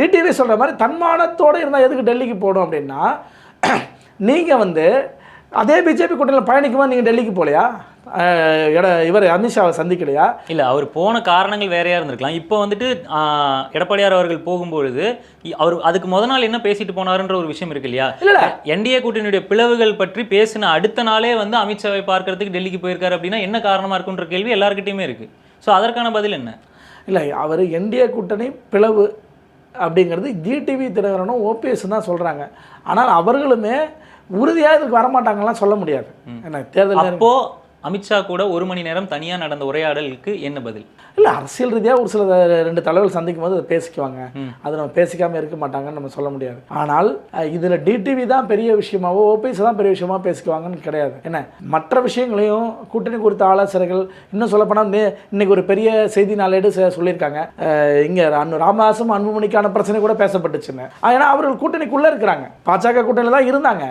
TTV சொல்கிற மாதிரி தன்மானத்தோடு இருந்தால் எதுக்கு டெல்லிக்கு போகணும் அப்படின்னா நீங்கள் வந்து அதே பிஜேபி கூட்டணியில் பயணிக்குமா நீங்கள் டெல்லிக்கு போகலையா? எட இவர் அமித்ஷாவை சந்திக்கலையா? இல்ல அவர் போன காரணங்கள் வேறையா இருந்திருக்கலாம். இப்போ வந்துட்டு எடப்பாடியார் அவர்கள் போகும்பொழுது அவர் அதுக்கு முத நாள் என்ன பேசிட்டு போனாருன்ற ஒரு விஷயம் இருக்கு இல்லையா? இல்ல. என்டிஏ கூட்டணியுடைய பிளவுகள் பற்றி பேசின அடுத்த நாளே வந்து அமித்ஷாவை பார்க்கறதுக்கு டெல்லிக்கு போயிருக்காரு அப்படின்னா என்ன காரணமா இருக்குன்ற கேள்வி எல்லார்கிட்டயுமே இருக்கு. ஸோ அதற்கான பதில் என்ன? இல்லை அவர் என்டிஏ கூட்டணி பிளவு அப்படிங்கிறது ஜிடிவி தினகரனும் ஓபிஎஸ் தான் சொல்கிறாங்க ஆனால் அவர்களுமே உறுதியாக இதுக்கு வரமாட்டாங்கலாம் சொல்ல முடியாது. என்ன தேர்தல் நேரம் அப்போ அமித்ஷா கூட ஒரு மணி நேரம் தனியா நடந்த உரையாடலுக்கு என்ன பதில்? இல்லை அரசியல் ரீதியாக ஒரு சில ரெண்டு தலைவர்கள் சந்திக்கும் போது அதை பேசிக்குவாங்க. அது நம்ம பேசிக்காமல் இருக்க மாட்டாங்கன்னு நம்ம சொல்ல முடியாது. ஆனால் இதில் டிடிவி தான் பெரிய விஷயமாவோ ஓபிஎஸ் தான் பெரிய விஷயமா பேசிக்குவாங்கன்னு கிடையாது. என்ன? மற்ற விஷயங்களையும் கூட்டணி குறித்த ஆலோசனைகள் இன்னும் சொல்லப்போனால் இன்னைக்கு ஒரு பெரிய செய்தி நாளேடு சொல்லியிருக்காங்க. இங்கே ராமதாசும் அன்புமணிக்கான பிரச்சனை கூட பேசப்பட்டுச்சுன்னு. ஏன்னா அவர்கள் கூட்டணிக்குள்ளே இருக்கிறாங்க. பாஜக கூட்டணியில் தான் இருந்தாங்க.